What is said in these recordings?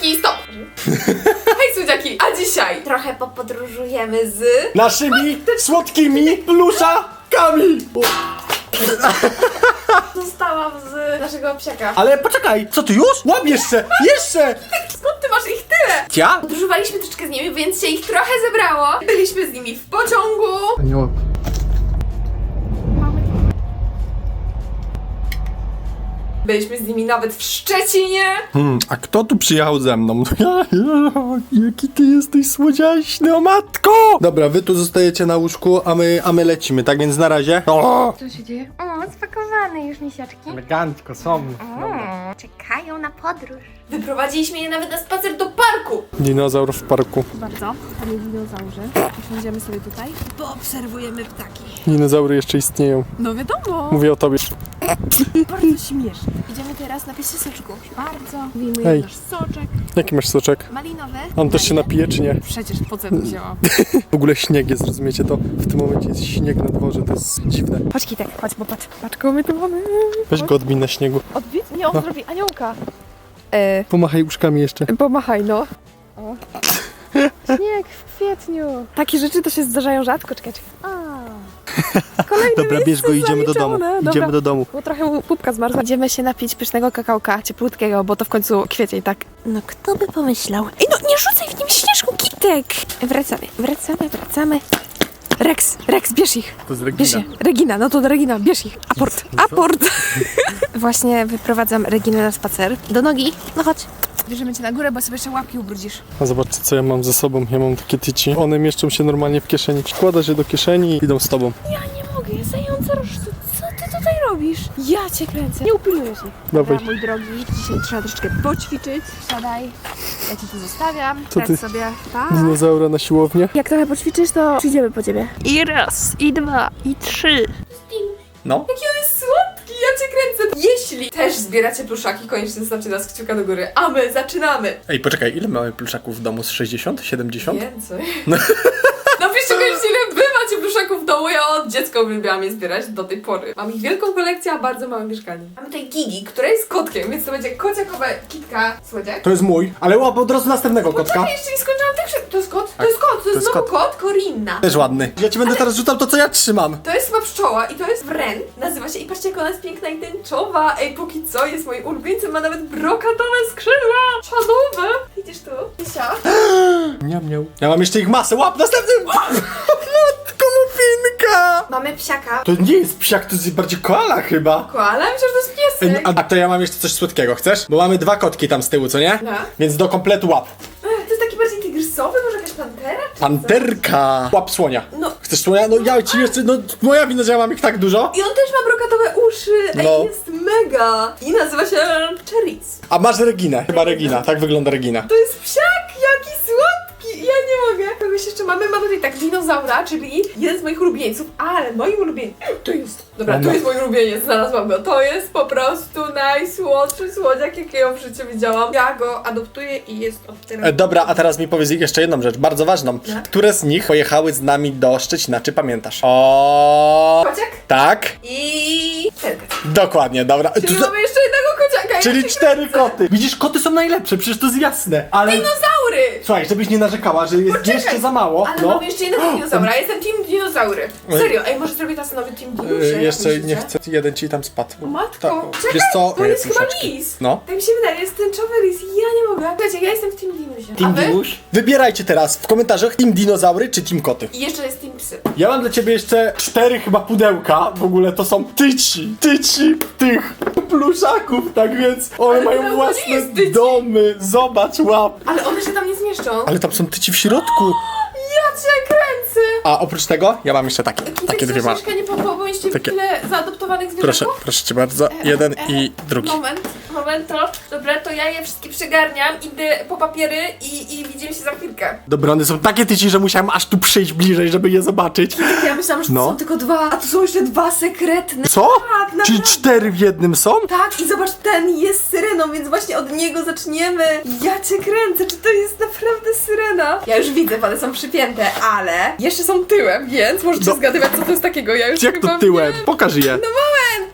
słodziaki, stop! Hej słodziaki, a dzisiaj trochę popodróżujemy z... Naszymi słodkimi pluszakami! Zostałam z naszego psiaka. Ale poczekaj, co ty już? Łap jeszcze! Jeszcze! Skąd ty masz ich tyle? Ja? Podróżowaliśmy troszeczkę z nimi, więc się ich trochę zebrało. Byliśmy z nimi w pociągu. Nie łap. Byliśmy z nimi nawet w Szczecinie. Hmm, a kto tu przyjechał ze mną? Ja, ja, jaki ty jesteś słodziaśny, o matko! Dobra, wy tu zostajecie na łóżku, a my, a my lecimy, tak więc na razie. O! Co się dzieje? O, spakowane już misiaczki. Elegancko są. O, czekają na podróż. Wyprowadziliśmy je nawet na spacer do parku. Dinozaur w parku. Bardzo, panie dinozaurze. Usiądziemy sobie tutaj. Poobserwujemy ptaki. Dinozaury jeszcze istnieją. No wiadomo. Mówię o tobie. Bardzo śmieszne. Idziemy teraz na piście soczku. Bardzo. Wyjmujemy Hej. nasz soczek. Jaki masz soczek? Malinowy. On też się napije, czy nie? Przecież po co wzięłam? W ogóle śnieg jest, rozumiecie to? W tym momencie jest śnieg na dworze, to jest dziwne. Chodź Kitek, chodź, bo patrz. Patrz, kogo my tu mamy. Weź go odbij na śniegu. Odbić? Nie, on zrobi aniołka. E, Pomachaj uszkami jeszcze. pomachaj no. O. Śnieg w kwietniu. Takie rzeczy to się zdarzają rzadko, czekaj, czekaj. A. Kolejne Dobra, bierz go, idziemy do domu. Dobra. Idziemy do domu. Bo trochę pupka zmarzła. Idziemy się napić pysznego kakałka, cieplutkiego, bo to w końcu kwiecień, tak? No kto by pomyślał? Ej, no nie rzucaj w nim śnieżku, kitek! Wracamy, wracamy, wracamy. Rex, Rex, bierz ich. To jest Bierz je. Regina, no to Regina, bierz ich. Aport, aport. Właśnie wyprowadzam Reginę na spacer. Do nogi, no chodź. Bierzemy cię na górę, bo sobie jeszcze łapki ubrudzisz. A zobaczcie, co ja mam ze sobą. Ja mam takie tyci. One mieszczą się normalnie w kieszeni. Wkładasz je do kieszeni i idą z tobą. Ja nie mogę, zająca rożcu, co ty tutaj robisz? Ja cię kręcę. Nie ich. Dawaj. Dobra, mój drogi, dzisiaj trzeba troszeczkę poćwiczyć. Siadaj, ja cię tu zostawiam. Co Radź ty? sobie. Pa. Dinozaura na siłownię. Jak trochę poćwiczysz, to przyjdziemy po ciebie. I raz, i dwa, i trzy. No. Jaki on jest słodki, ja cię kręcę. Jeśli też zbieracie pluszaki, koniecznie zostawcie nas kciuka do góry. A my zaczynamy. Ej, poczekaj, ile mamy pluszaków w domu? Z 60? 70? Więcej. Napiszcie koniecznie, ile w domu. Ja od dziecka uwielbiałam je zbierać do tej pory. Mam ich wielką kolekcję, a bardzo małe mieszkanie. Mamy tutaj Gigi, która jest kotkiem, więc to będzie kociakowa kitka słodziak. To jest mój, ale łap od razu następnego kotka. Poczekaj, jeszcze nie skończyłam tych To jest kot? To jest kot, to jest, znowu kot. kot, Corinna. Też ładny. Ja ci będę teraz rzucał to, co ja trzymam. To jest chyba pszczoła i to jest wren. Nazywa się i patrzcie jak ona jest piękna i tęczowa. Ej, póki co jest moim ulubieńcem, ma nawet brokatowe skrzydła. Czadowe. Idziesz tu? Misia. Miał, miał. Ja mam jeszcze ich masę. Łap, następny! Mamy psiaka. To nie jest psiak, to jest bardziej koala chyba. Koala? Myślę, że to jest Ej, piesek. no, a to ja mam jeszcze coś słodkiego, chcesz? Bo mamy dwa kotki tam z tyłu, co nie? No. Więc do kompletu łap. Ech, To jest taki bardziej tygrysowy, może jakaś pantera? Czy co? Panterka! Łap słonia. No. Chcesz słonia? No ja ci jeszcze, no moja wina, że ja mam ich tak dużo. I on też ma brokatowe uszy. Ej, No. jest mega. I nazywa się Cheris. A masz Reginę. Chyba Regina, tak wygląda Regina. To jest psiak, jaki słodki! Ja nie mogę. Kogoś jeszcze mamy, mamy tutaj tak dinozaura, czyli jeden z moich ulubieńców, ale moim ulubieńcem, to jest, dobra, Ona. to jest mój ulubieniec, znalazłam go. To jest po prostu najsłodszy słodziak, jakiego w życiu widziałam. Ja go adoptuję i jest od teraz... E, dobra, a teraz mi powiedz jeszcze jedną rzecz, bardzo ważną. No. Które z nich pojechały z nami do Szczecina, czy pamiętasz? O, Kociak Tak? i... Terka. Dokładnie, dobra. Czyli Tu- mamy jeszcze jednego kociaka. ja Czyli cztery kręcę. koty. Widzisz, koty są najlepsze, przecież to jest jasne. Ale Dinozaury! słuchaj, żebyś nie narzekała, że jest Poczekaj, jeszcze za mało. Ale no. mamy jeszcze jednego dinozaura, ja jestem team dinozaury. Serio, ej, może zrobię teraz nowy team dinusie? E, jeszcze nie chcę, jeden ci tam spadł. Matko, Tak, czekaj, wiesz co? to jest chyba pluszeczki. lis. No. Tak mi się wydaje, jest tęczowy lis. Ja nie mogę. Słuchajcie, ja jestem w Team Dinusie. Team A wy? Dinuś? Wybierajcie teraz w komentarzach Team Dinozaury czy Team Koty. I jeszcze jest Team Psy. Ja mam dla ciebie jeszcze cztery chyba pudełka. W ogóle to są tyci, tyci tych pluszaków, tak więc one Ale mają to nie własne jest tyci. domy. Zobacz, łap. Ale one się tam nie zmieszczą. Ale tam są tyci w środku. Ja cię kręcę! A oprócz tego, ja mam jeszcze takie, takie tak dwie mam. troszeczkę nie powinniście Takie. tyle zaadoptowanych zwierząt? Proszę, proszę cię bardzo. Jeden i drugi. Moment, moment to. Dobra, to ja je wszystkie przygarniam, idę po papiery i, i widzimy się za chwilkę. Dobra, one są takie tyci, że musiałem aż tu przyjść bliżej, żeby je zobaczyć. Ja myślałam, że No. to są tylko dwa, a tu są jeszcze dwa sekretne. Co? Tak, Czyli cztery w jednym są? Tak, i zobacz, ten jest syreną, więc właśnie od niego zaczniemy. Ja cię kręcę, czy to jest naprawdę syrena? Ja już widzę, bo one są przypięte, ale jeszcze są tyłem, więc możecie No. zgadywać, co to jest takiego. Ja już Jak chyba to tyłem? Wiem. Pokaż je. No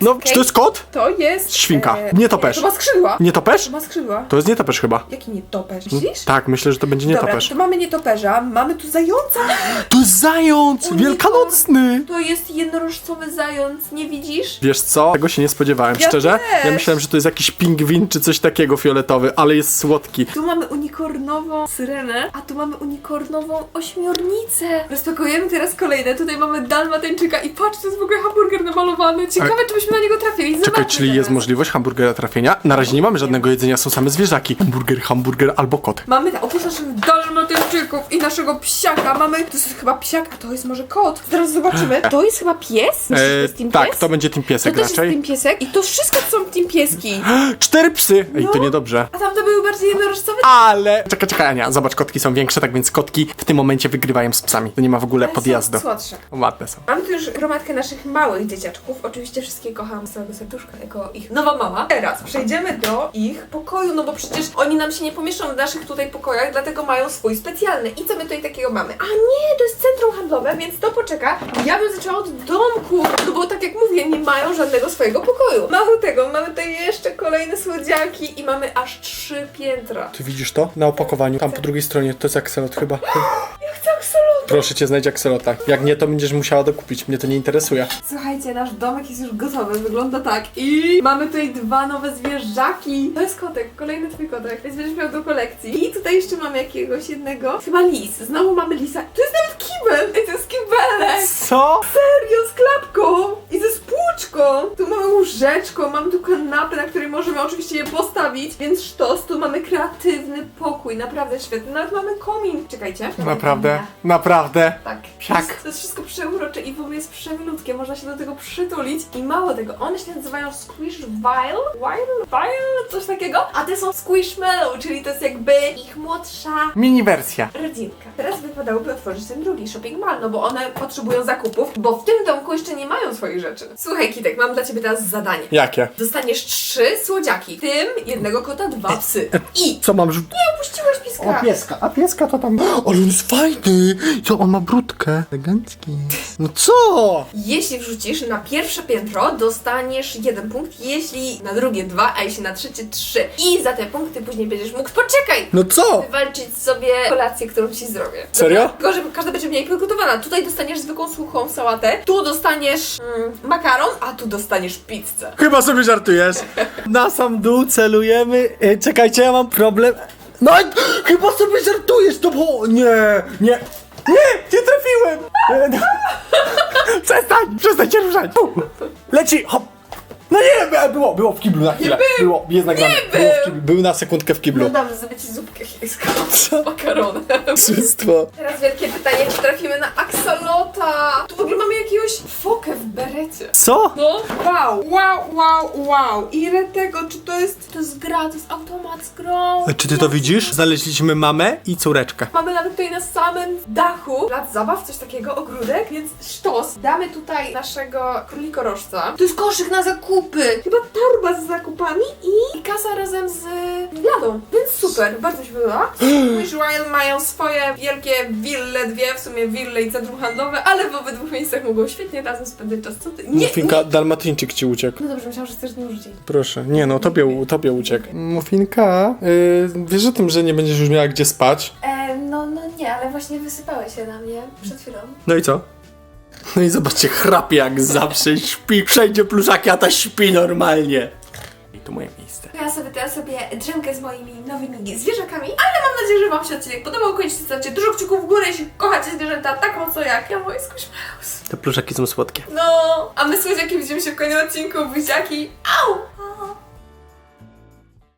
No, czy to jest kot? To jest... Świnka. e, Nietoperz. To ma skrzydła. Nietoperz? To ma skrzydła. To jest nietoperz chyba. Jaki nietoperz? Myślisz? Tak, myślę, że to będzie Dobra, nietoperz. to mamy nietoperza, mamy tu zająca. To jest zając! Unicorn. Wielkanocny! To jest jednorożcowy zając, nie widzisz? Wiesz co? Tego się nie spodziewałem, Ja szczerze. Ja też. myślałem, że to jest jakiś pingwin czy coś takiego fioletowy, ale jest słodki. Tu mamy unikornową syrenę, a tu mamy unikornową ośmiornicę. Rozpakujemy teraz kolejne. Tutaj mamy dalmatyńczyka i patrz, to jest w ogóle hamburger namalowany. Ciekawe, czy byśmy na niego trafili. Czekaj, czyli teraz. jest możliwość hamburgera trafienia? Na razie nie mamy żadnego jedzenia, są same zwierzaki. Hamburger, hamburger albo kot. Mamy oprócz naszych i naszego psiaka, mamy, to jest chyba psiak, a to jest może kot. Zaraz zobaczymy. To jest chyba pies? Myślisz, że to E, jest team tak, pies? to będzie tym To piesek też jest raczej. team piesek i to wszystko to są team pieski. Cztery psy! Ej, to No. niedobrze. A tamte były bardziej jednorożcowe. Ale... Czekaj, czekaj, Ania, zobacz, kotki są większe, tak więc kotki w tym momencie wygrywają z psami. To nie ma w ogóle Ale są podjazdu. Słodsze. Ładne są. Mamy tu już gromadkę naszych małych dzieciaczków. Oczywiście wszystkie kocham z całego serduszka, jako ich nowa mama. Teraz przejdziemy do ich pokoju, no bo przecież oni nam się nie pomieszczą w naszych tutaj pokojach, dlatego mają swój specjalny. I co my tutaj takiego mamy? A nie, to jest centrum handlowe, więc to poczeka. Ja bym zaczęła od domku, no bo tak jak mówię, nie mają żadnego swojego pokoju. Mało tego, mamy tutaj jeszcze kolejne słodziaki i mamy aż trzy piętra. Ty widzisz to? Na opakowaniu. Tam po drugiej stronie. To jest akselot chyba. Chcę absolutnie. Proszę cię, znajdź akselota. Jak nie, to będziesz musiała dokupić. Mnie to nie interesuje. Słuchajcie, nasz domek jest już gotowy, wygląda tak. I mamy tutaj dwa nowe zwierzaki. To jest kotek, kolejny twój kotek, więc będziesz miał do kolekcji. I tutaj jeszcze mamy jakiegoś jednego, chyba lis. Znowu mamy lisa. Tu jest nawet kibel! Ej, to jest kibelek! Co? Serio, z klapką! I ze spłuczką! Tu mamy łóżeczko, mamy tu kanapę, na której możemy oczywiście je postawić, więc sztos. Tu mamy kreatywny pokój, naprawdę świetny. Nawet mamy komin. Czekajcie. Naprawdę? Naprawdę? Tak. Psiak. To jest, wszystko przeurocze i w ogóle jest przemilutkie, można się do tego przytulić. I mało tego, one się nazywają Squishvile, Wile, Wile, coś takiego. A te są Squishmallow, czyli to jest jakby ich młodsza Mini wersja. rodzinka. Teraz wypadałoby otworzyć ten drugi shopping mall, no bo one potrzebują zakupów, bo w tym domku jeszcze nie mają swoich rzeczy. Słuchaj Kitek, mam dla ciebie teraz zadanie. Jakie? Dostaniesz trzy słodziaki, tym jednego kota, dwa psy. I Co mam rzuć? puściłaś pieska. pieska. A pieska to tam... Ale on jest fajny. Co, on ma brudkę. Elegancki. No co? Jeśli wrzucisz na pierwsze piętro, dostaniesz jeden punkt, jeśli na drugie dwa, a jeśli na trzecie trzy. I za te punkty później będziesz mógł, poczekaj, No co? wywalczyć sobie kolację, którą ci zrobię. Serio? Dobra? Tylko, że każda będzie mniej przygotowana. Tutaj dostaniesz zwykłą suchą sałatę, tu dostaniesz mm, makaron, a tu dostaniesz pizzę. Chyba sobie żartujesz. Na sam dół celujemy. E, czekajcie, ja mam problem. No, chyba sobie żartujesz, to bo... Nie, nie. Nie, nie trafiłem. E, no. Przestań, przestań się ruszać. Leci, hop. No nie, e, było, było w kiblu na chwilę. było, jest nagrane. Nie było w był. kiblu, był na sekundkę w No kiblu. dobrze, zrobię ci zupkę chińską z makaronem. Wszystko. Teraz wielkie pytanie, czy trafimy na aksolota? Tu w ogóle mamy jakiegoś w berecie. Co? No. Wow, wow, wow, wow. Ile tego, czy to jest... To jest gra, to jest automat z grą. Czy ty to widzisz? Znaleźliśmy mamę i córeczkę. Mamy nawet tutaj na samym dachu plac zabaw, coś takiego, ogródek, więc sztos. Damy tutaj naszego królikorożca. To jest koszyk na zakupy. Chyba torba z zakupami i, i kasa razem z bladą. Więc super, bardzo się podoba. Wish Royal mają swoje wielkie wille, dwie w sumie wille i centrum handlowe, ale w obydwu miejscach mogą świetnie razem spędzać czas. Co ty? Nie, nie. Mufinka, dalmatyńczyk ci uciekł. No dobrze, myślałam, że chcesz rzucić. Proszę. Nie no, tobie, tobie uciekł. Mufinka, yy, wiesz o tym, że nie będziesz już miała gdzie spać? E, no, no nie, ale właśnie wysypałeś się na mnie przed chwilą. No i co? No i zobaczcie, chrapie jak zawsze, śpi, wszędzie pluszaki, a ta śpi normalnie. I to moje miejsce. Ja sobie teraz sobie drzemkę z moimi nowymi zwierzakami, ale mam nadzieję, że Wam się odcinek podobał. Koniecznie stawcie dużo kciuków w górę, jeśli kochacie zwierzęta tak mocno jak ja moje Squishmallows. Te pluszaki są słodkie. No, a my słodziaki widzimy się w kolejnym odcinku. Buziaki, au!